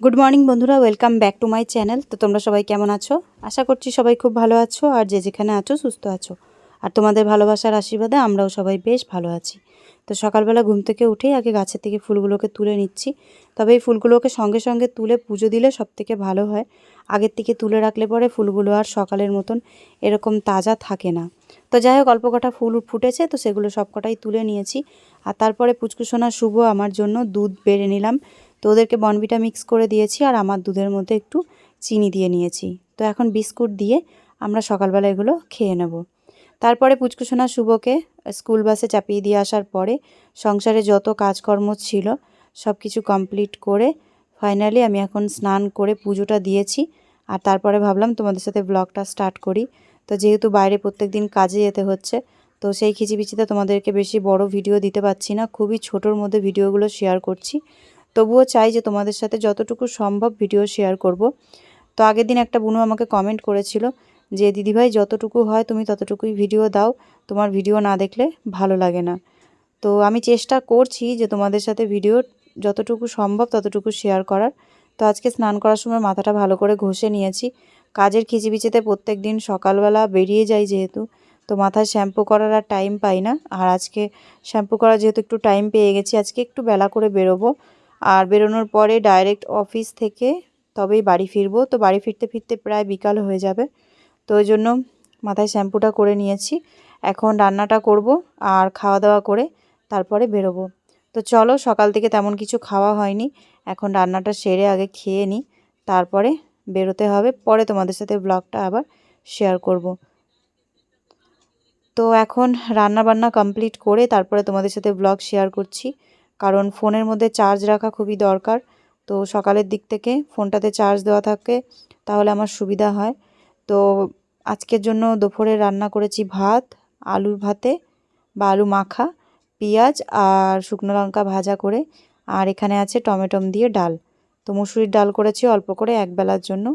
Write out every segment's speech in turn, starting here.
Good morning বন্ধুরা welcome back to my channel তো তোমরা সবাই কেমন আছো? আশা করছি সবাই খুব ভালো আছো, আর যে যেখানে আছো, সুস্থ আছো। আর তোমাদের ভালোবাসার আশীর্বাদে আমরাও সবাই বেশ ভালো আছি। তো সকালবেলা ঘুম থেকে উঠেই আগে গাছের থেকে ফুলগুলোকে তুলে নিচ্ছি। তবে এই ফুলগুলোকে সঙ্গে সঙ্গে তুলে পুজো দিলে সব থেকে ভালো হয়। আগের থেকে তুলে রাখলে পরে ফুলগুলো আর সকালের মতন এরকম তাজা থাকে না। তো যাই হোক, অল্প কটা ফুল ফুটেছে, তো সেগুলো সব কটাই তুলে নিয়েছি। আর তারপরে পুচকুসোনা শুভ আমার জন্য দুধ বেড়ে নিলাম। তো ওদেরকে বনবিটা মিক্স করে দিয়েছি আর আমার দুধের মধ্যে একটু চিনি দিয়ে নিয়েছি। তো এখন বিস্কুট দিয়ে আমরা সকালবেলা এগুলো খেয়ে নেব। তারপরে পুচকুসোনা শুভকে স্কুল বাসে চাপিয়ে দিয়ে আসার পরে সংসারে যত কাজকর্ম ছিল সব কিছু কমপ্লিট করে ফাইনালি আমি এখন স্নান করে পুজোটা দিয়েছি। আর তারপরে ভাবলাম তোমাদের সাথে ব্লগটা স্টার্ট করি। তো যেহেতু বাইরে প্রত্যেক দিন কাজে যেতে হচ্ছে, তো সেই খিচিবিচিতে তোমাদেরকে বেশি বড় ভিডিও দিতে পারছি না। খুবই ছোটোর মধ্যে ভিডিওগুলো শেয়ার করছি। তবুও চাই যে তোমাদের সাথে যতটুকু সম্ভব ভিডিও শেয়ার করব। তো আগের দিন একটা বুনু আমাকে কমেন্ট করেছিল যে, দিদিভাই, যতটুকু হয় তুমি ততটুকুই ভিডিও দাও। তোমার ভিডিও না দেখলে ভালো লাগে না। তো আমি চেষ্টা করছি যে তোমাদের সাথে ভিডিও যতটুকু সম্ভব ততটুকু শেয়ার করার। তো আজকে স্নান করার সময় মাথাটা ভালো করে ঘষে নিয়েছি। কাজের খিচিবিচিতে প্রত্যেক দিন সকালবেলা বেরিয়ে যাই যেহেতু, তো মাথায় শ্যাম্পু করার আর টাইম পাই না। আর আজকে শ্যাম্পু করার যেহেতু একটু টাইম পেয়ে গেছি, আজকে একটু বেলা করে বেরোবো। আর বেরোনোর পরে ডাইরেক্ট অফিস থেকে তবেই বাড়ি ফিরবো। তো বাড়ি ফিরতে ফিরতে প্রায় বিকাল হয়ে যাবে। তো ওই জন্য মাথায় শ্যাম্পুটা করে নিয়েছি। এখন রান্নাটা করব আর খাওয়া দাওয়া করে তারপরে বেরোবো। তো চলো, সকাল থেকে তেমন কিছু খাওয়া হয়নি। এখন রান্নাটা সেরে আগে খেয়ে নিই। তারপরে বেরোতে হবে। পরে তোমাদের সাথে ব্লগটা আবার শেয়ার করব। তো এখন রান্না বান্না কমপ্লিট করে তারপরে তোমাদের সাথে ব্লগ শেয়ার করছি। কারণ ফোনের মধ্যে চার্জ রাখা খুবই দরকার। তো সকালের দিক থেকে ফোনটাতে চার্জ দেওয়া থাকে, তাহলে আমার সুবিধা হয়। তো আজকের জন্য দুপুরে রান্না করেছি ভাত, আলুর ভাতে বা আলু মাখা, পেঁয়াজ আর শুকনো লঙ্কা ভাজা করে। আর এখানে আছে টমেটম দিয়ে ডাল। তো মুসুরির ডাল করেছি অল্প করে একবেলার জন্য।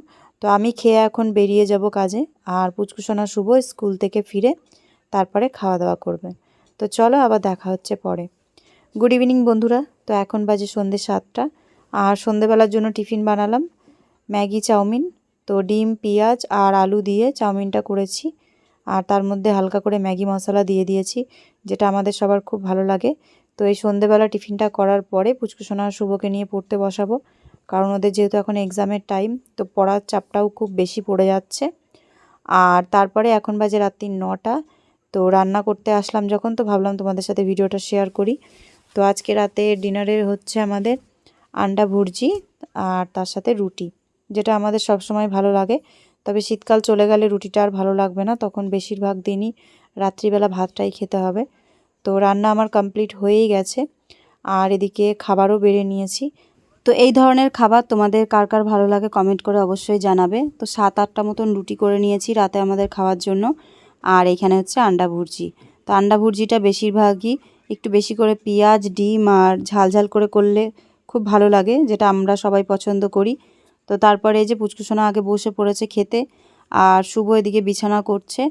তো আমি খেয়ে এখন বেরিয়ে যাব কাজে আর পুচকুসোনা শুভ স্কুল থেকে ফিরে তারপরে খাওয়া দাওয়া করবে। তো চলো আবার দেখা হচ্ছে পরে। গুড ইভিনিং বন্ধুরা। তো এখন বাজে সন্ধ্যে সাতটা। আর সন্ধেবেলার জন্য টিফিন বানালাম। Maggi, chow mein. তো ডিম, পেঁয়াজ আর আলু দিয়ে চাউমিনটা করেছি। আর তার মধ্যে হালকা করে ম্যাগি মশলা দিয়ে দিয়েছি, যেটা আমাদের সবার খুব ভালো লাগে। তো এই সন্ধেবেলা টিফিনটা করার পরে পুচকুসোনা শুভকে নিয়ে পড়তে বসাবো। কারণ ওদের যেহেতু এখন এক্সামের টাইম, তো পড়ার চাপটাও খুব বেশি পড়ে যাচ্ছে। আর তারপরে এখন বাজে রাত্রি নটা। তো রান্না করতে আসলাম যখন, তো ভাবলাম তোমাদের সাথে ভিডিওটা শেয়ার করি। তো আজকে রাতে ডিনারের হচ্ছে আমাদের আন্ডা ভুর্জি আর তার সাথে রুটি, যেটা আমাদের সব সময় ভালো লাগে। তবে শীতকাল চলে গেলে রুটিটা আর ভালো লাগবে না, তখন বেশিরভাগ দিনই রাত্রিবেলা ভাতটাই খেতে হবে। তো রান্না আমার কমপ্লিট হয়েই গেছে, আর এদিকে খাবারও বেড়ে নিয়েছি। তো এই ধরনের খাবার তোমাদের কার কার ভালো লাগে কমেন্ট করে অবশ্যই জানাবে। তো সাত আটটা মতন রুটি করে নিয়েছি রাতে আমাদের খাওয়ার জন্য, আর এখানে হচ্ছে আন্ডা ভুর্জি। তো আন্ডা ভুর্জিটা বেশিরভাগই একটু বেশি করে পেঁয়াজ, ডিম আর ঝাল ঝাল করে করলে খুব ভালো লাগে, যেটা আমরা সবাই পছন্দ করি। তো তারপরে এই যে পুচকুসোনা আগে বসে পড়েছে খেতে, আর শুভ এদিকে বিছানা করছে,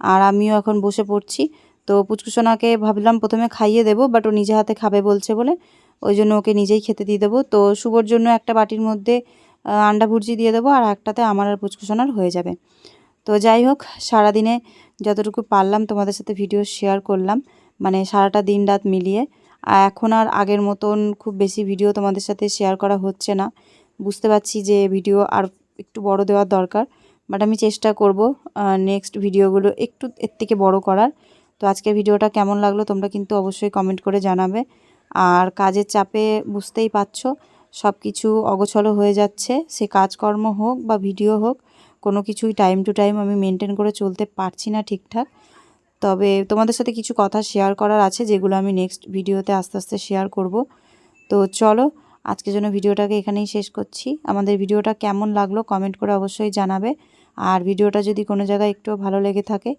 আর আমিও এখন বসে পড়ছি। তো পুচকুসোনাকে ভাবলাম প্রথমে খাইয়ে দেবো, বাট ও নিজে হাতে খাবে বলছে বলে, ওই জন্য ওকে নিজেই খেতে দিয়ে দেবো। তো শুভর জন্য একটা বাটির মধ্যে আন্ডা ভুর্জি দিয়ে দেবো, আর একটাতে আমার আর পুচকুসোনার হয়ে যাবে। তো যাই হোক, সারাদিনে যতটুকু পারলাম তোমাদের সাথে ভিডিও শেয়ার করলাম। মানে সারাটা দিন রাত মিলিয়ে এখন আর আগের মতন খুব বেশি ভিডিও তোমাদের সাথে শেয়ার করা হচ্ছে না। বুঝতে পারছি যে ভিডিও আর একটু বড় দেওয়ার দরকার বাট আমি চেষ্টা করব নেক্সট ভিডিওগুলো একটু এর থেকে বড় করার। তো আজকের ভিডিওটা কেমন লাগল তোমরা কিন্তু অবশ্যই কমেন্ট করে জানাবে। আর কাজের চাপে বুঝতেই পারছ সব কিছু অগোছলো হয়ে যাচ্ছে। সে কাজকর্ম হোক বা ভিডিও হোক, কোনো কিছুই টাইম টু টাইম আমি মেনটেন করে চলতে পারছি না ঠিকঠাক। তবে তোমাদের সাথে কিছু কথা শেয়ার করার আছে, যেগুলো আমি নেক্সট ভিডিওতে আস্তে আস্তে শেয়ার করব। তো চলো, আজকের জন্য ভিডিওটাকে এখানেই শেষ করছি। আমাদের ভিডিওটা কেমন লাগল কমেন্ট করে অবশ্যই জানাবে। আর ভিডিওটা যদি কোনো জায়গায় একটু ভালো লেগে থাকে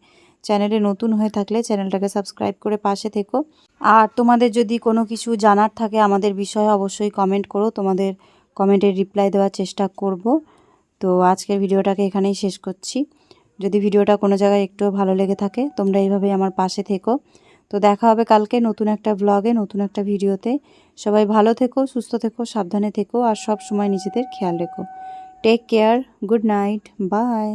চ্যানেলে নতুন হয়ে থাকলে চ্যানেলটাকে সাবস্ক্রাইব করে পাশে থেকো। আর তোমাদের যদি কোনো কিছু জানার থাকে আমাদের বিষয়ে অবশ্যই কমেন্ট করো। তোমাদের কমেন্টের রিপ্লাই দেওয়ার চেষ্টা করব। তো আজকের ভিডিওটাকে এখানেই শেষ করছি। যদি ভিডিওটা কোনো জায়গায় একটু ভালো লেগে থাকে, তোমরা এইভাবেই আমার পাশে থেকো। তো দেখা হবে কালকে নতুন একটা ব্লগে নতুন একটা ভিডিওতে। সবাই ভালো থেকো, সুস্থ থেকো, সাবধানে থেকো, আর সব সময় নিজেদের খেয়াল রেখো। Take care good night bye